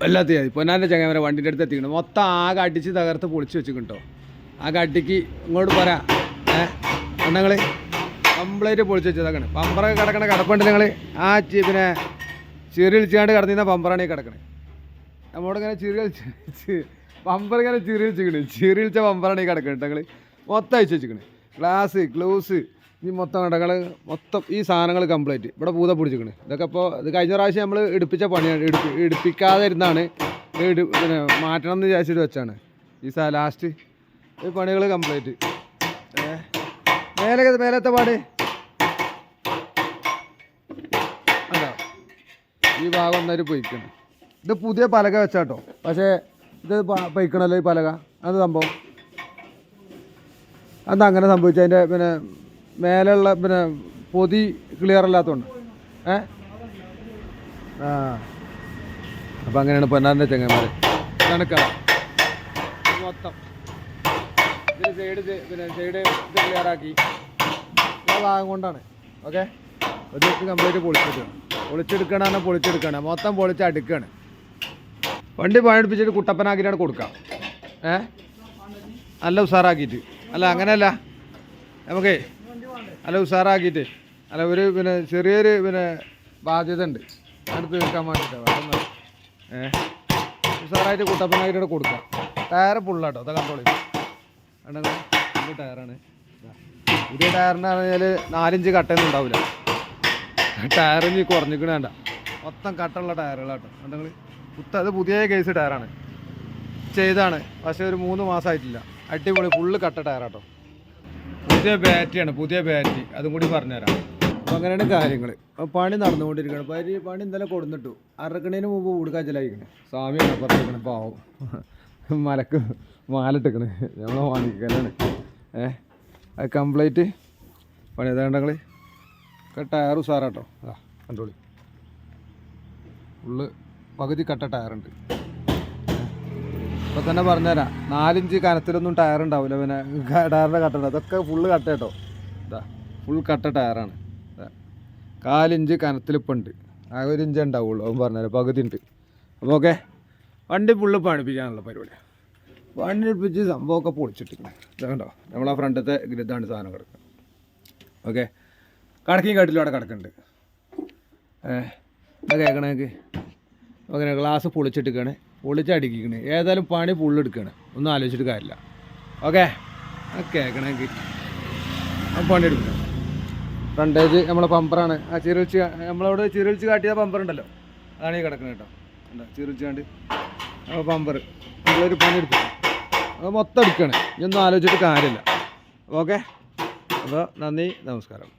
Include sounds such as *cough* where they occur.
എല്ലാத்தைയും പൊന്നാന്റെ ചങ്ങാമര വണ്ടിന്റെ അടുത്ത് എത്തിക്കണം. മൊത്തം ആകെ അടിച്ച് തകർത്ത് പൊളിച്ച് വെച്ചിട്ടോ ആ അടിക്ക് ഇങ്ങോട്ട് പോരാ. ഏ? അണ്ണങ്ങൾ കംപ്ലൈന്റ് പൊളിച്ച് വെച്ചതാക്കണേ പമ്പറൊക്കെ കിടക്കണ കിടപ്പുണ്ട് നിങ്ങൾ ആ പിന്നെ ചിറി വിളിച്ചാണ്ട് കിടന്നിരുന്ന പമ്പറാണ് ഈ കിടക്കണേ. നമ്മളിങ്ങനെ കളിച്ച് പമ്പർ ഇങ്ങനെ ചിറി വിളിച്ച പമ്പറാണ് ഈ കിടക്കണേ ഞങ്ങൾ മൊത്തം അയച്ചു വെച്ചിക്കണേ ഗ്ലാസ് ഗ്ലൗസ് ഈ മൊത്തം കടകൾ മൊത്തം ഈ സാധനങ്ങൾ കംപ്ലീറ്റ് ഇവിടെ പൂത പിടിച്ചിക്കണ് ഇതൊക്കെ ഇപ്പോൾ ഇത് കഴിഞ്ഞ പ്രാവശ്യം നമ്മൾ എടുപ്പിച്ച പണിയാണ്. ഇടിപ്പി എടുപ്പിക്കാതെ ഇരുന്നാണ് ഇടി പിന്നെ മാറ്റണം എന്ന് വിചാരിച്ചിട്ട് വെച്ചാണ്. ഈ സാ ലാസ്റ്റ് ഈ പണികൾ കംപ്ലീറ്റ് മേലെ മേലത്തെ പാട്. അതാ. ഈ ഭാഗം ഒന്നൊരു പൊയ്ക്കണം. ഇത് പുതിയ പലക വെച്ചാട്ടോ. പക്ഷേ ഇത് പൊയ്ക്കണല്ലോ ഈ പലക. അത് സംഭവം? അത് അങ്ങനെ സംഭവിച്ചതിന്റെ പിന്നെ മേലെയുള്ള പിന്നെ പൊതി ക്ലിയർ അല്ലാത്തതുകൊണ്ട് ഏ? ആ. അപ്പം അങ്ങനെയാണ് പൊന്നാറിന്റെ ചെങ്ങന്മാർ കണക്കാ മൊത്തം. ഇതിന് സൈഡ് പിന്നെ സൈഡ് ഇത് ക്ലിയർ ആക്കി. ഭാഗം കൊണ്ടാണ്. ഓക്കെ? ഒരു കംപ്ലീറ്റ് പൊളിച്ചെടുക്കണം പൊളിച്ചെടുക്കണ പൊളിച്ചെടുക്കണം. മൊത്തം പൊളിച്ച് അടുക്കാണ്. വണ്ടി പണിയെടുപ്പിച്ചിട്ട് കുട്ടപ്പനാക്കിയിട്ടാണ് കൊടുക്കാം. ഏ? നല്ല ഉഷാറാക്കിയിട്ട് അല്ല അങ്ങനെയല്ല. നമുക്കേ നല്ല ഉഷാറാക്കിയിട്ട് അല്ല ഒരു പിന്നെ ചെറിയൊരു പിന്നെ ബാധ്യത ഉണ്ട്. അടുത്ത് തീർക്കാൻ വേണ്ടിയിട്ടാണ് വേറെ ഏ? ഉഷാറായിട്ട് കുട്ടപ്പനാക്കിയിട്ട് കൊടുക്കാം. ടയർ ഫുള്ളാട്ടോ അതാ കണ്ടോളി. കണ്ടോ? രണ്ട് ടയറാണ്. പുതിയ ടയറിന് പറഞ്ഞാൽ നാലഞ്ച് കട്ടയൊന്നും ഉണ്ടാവില്ല ടയറിന് കുറഞ്ഞിക്കണ വേണ്ട മൊത്തം കട്ടുള്ള ടയറുകളാട്ടോ. കണ്ടെങ്കിൽ കുത്ത അത് പുതിയ കേസ് ടയറാണ്. ചെയ്താണ്. പക്ഷേ ഒരു മൂന്ന് മാസമായിട്ടില്ല അടിപൊളി ഫുള്ള് കട്ട ടയറാട്ടോ. പുതിയ ബാറ്ററിയാണ് പുതിയ ബാറ്ററി അതും കൂടി പറഞ്ഞുതരാം. അപ്പോൾ അങ്ങനെയാണ് കാര്യങ്ങൾ അപ്പോൾ പണി നടന്നുകൊണ്ടിരിക്കുകയാണ്. പരി പണി ഇന്നലെ കൊടുന്നിട്ടു. അറക്കണേന് മുമ്പ് കൊടുക്കാൻ ചിലയിക്കണേ സ്വാമിയാണ് പറഞ്ഞിരിക്കണം പാവം. *laughs* മലക്ക് മാലിട്ടിക്കണ്. നമ്മളെ വാങ്ങിക്കാനാണ് ഏ? അത് കംപ്ലീറ്റ് പണി ഏതാണ്ടങ്ങൾ ടയർ സാറാട്ടോ ആ കണ്ടോളി. ഫുള്ള് പകുതി കട്ട ടയറുണ്ട് ഇപ്പം തന്നെ പറഞ്ഞുതരാം. നാലിഞ്ച് കനത്തിലൊന്നും ടയർ ഉണ്ടാവില്ല പിന്നെ ടയറിന്റെ കട്ടുണ്ട് അതൊക്കെ ഫുള്ള് കട്ട. കേട്ടോ ഇതാ ഫുൾ കട്ട ടയറാണ്. കാലിഞ്ച് കനത്തിലിപ്പോൾ ഉണ്ട്. ആ ഒരു ഇഞ്ച് ഉണ്ടാവുള്ളൂ. അവൻ പറഞ്ഞുതരാം. പകുതി ഉണ്ട്. അപ്പോൾ ഓക്കെ വണ്ടി ഫുള്ള് പണിപ്പിക്കാനുള്ള പരിപാടി വണ്ടി എടുപ്പിച്ച് സംഭവമൊക്കെ പൊളിച്ചിട്ടിരിക്കണം ഇതാണ്ടോ നമ്മളാ ഫ്രണ്ടത്തെ ഗ്രിഡാണ് സാധനം കിടക്കുന്നത്. ഓക്കെ കടക്കിയും കാട്ടിലും അവിടെ കിടക്കുന്നുണ്ട്. ഏഹ് അത് കേൾക്കണേക്ക് അങ്ങനെ ഗ്ലാസ് പൊളിച്ചിട്ടിരിക്കണേ പൊളിച്ചടിക്കണേ ഏതായാലും പണി പുള്ളെടുക്കണേ ഒന്നും ആലോചിച്ചിട്ട് കാര്യമില്ല. ഓക്കെ ആ കേൾക്കണമെങ്കിൽ ആ പണി എടുക്കണം. ഫ്രണ്ടേജ് നമ്മളെ പമ്പറാണ് ആ ചിരിച്ച് നമ്മളവിടെ ചിരിച്ച് കാട്ടിയ പമ്പർ ഉണ്ടല്ലോ. അതാണ് ഈ കിടക്കുന്നത് കേട്ടോ. ഉണ്ടോ ചിരിച്ച് കണ്ട്. അപ്പോൾ പമ്പർ നമ്മളൊരു പണി എടുക്കണം. അത് മൊത്തം എടുക്കണേ. ഒന്നും ആലോചിച്ചിട്ട് കാര്യമില്ല. ഓക്കെ അപ്പോൾ നന്ദി നമസ്കാരം.